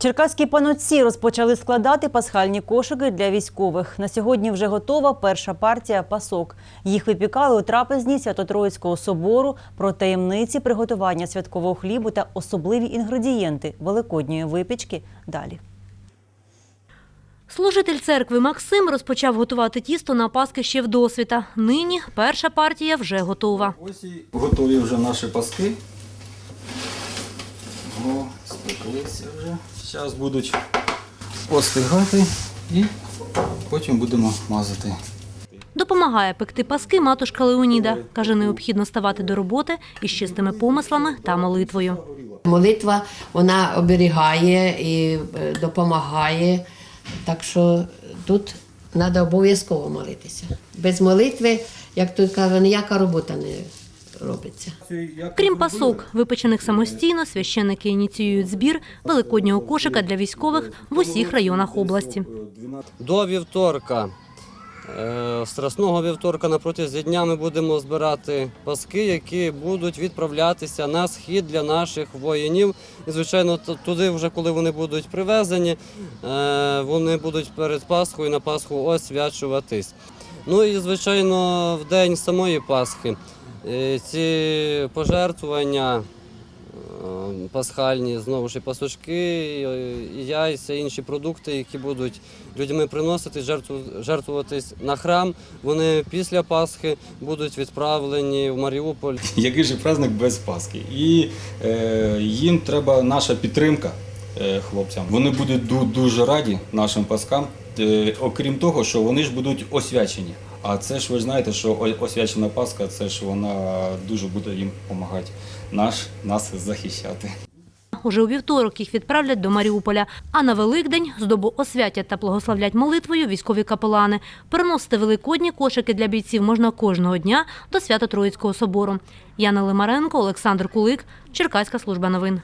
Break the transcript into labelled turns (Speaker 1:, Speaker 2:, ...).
Speaker 1: Черкаські панотці розпочали складати пасхальні кошики для військових. На сьогодні вже готова перша партія пасок. Їх випікали у трапезні Свято-Троїцького собору про таємниці приготування святкового хлібу та особливі інгредієнти великодньої випічки. Далі.
Speaker 2: Служитель церкви Максим розпочав готувати тісто на Паски ще вдосвіта. Нині перша партія вже готова.
Speaker 3: Ось і готові вже наші паски. О, вже. Зараз будуть остигати і потім будемо мазати.
Speaker 2: Допомагає пекти паски матушка Леоніда. Каже, необхідно ставати до роботи із чистими помислами та молитвою.
Speaker 4: Молитва вона оберігає і е, допомагає. Так що тут треба обов'язково молитися. Без молитви, як тут каже, ніяка робота не робиться.
Speaker 2: Крім пасок, випечених самостійно, священники ініціюють збір великоднього кошика для військових в усіх районах області.
Speaker 5: До вівторка, е, страсного вівторка на протязі дня ми будемо збирати паски, які будуть відправлятися на схід для наших воїнів. І, звичайно, туди, вже коли вони будуть привезені, е, вони будуть перед Пасхою на Пасху освячуватись. Ну і, звичайно, в день самої Пасхи ці пожертвування. Е, Пасхальні знову ж і пасочки, яйця, інші продукти, які будуть людьми приносити, жертву- жертвуватись на храм. Вони після Пасхи будуть відправлені в Маріуполь.
Speaker 3: Який же праздник без Пасхи? І е, їм треба наша підтримка е, хлопцям. Вони будуть дуже раді нашим паскам, е, окрім того, що вони ж будуть освячені. А це ж ви знаєте, що освячена Пасха, це ж вона дуже буде їм допомагати наш, нас захищати.
Speaker 2: Уже у вівторок їх відправлять до Маріуполя. А на Великдень здобу освятять та благословлять молитвою військові капелани. Переносити великодні кошики для бійців можна кожного дня до Свято-Троїцького собору. Яна Лимаренко, Олександр Кулик, Черкаська служба новин.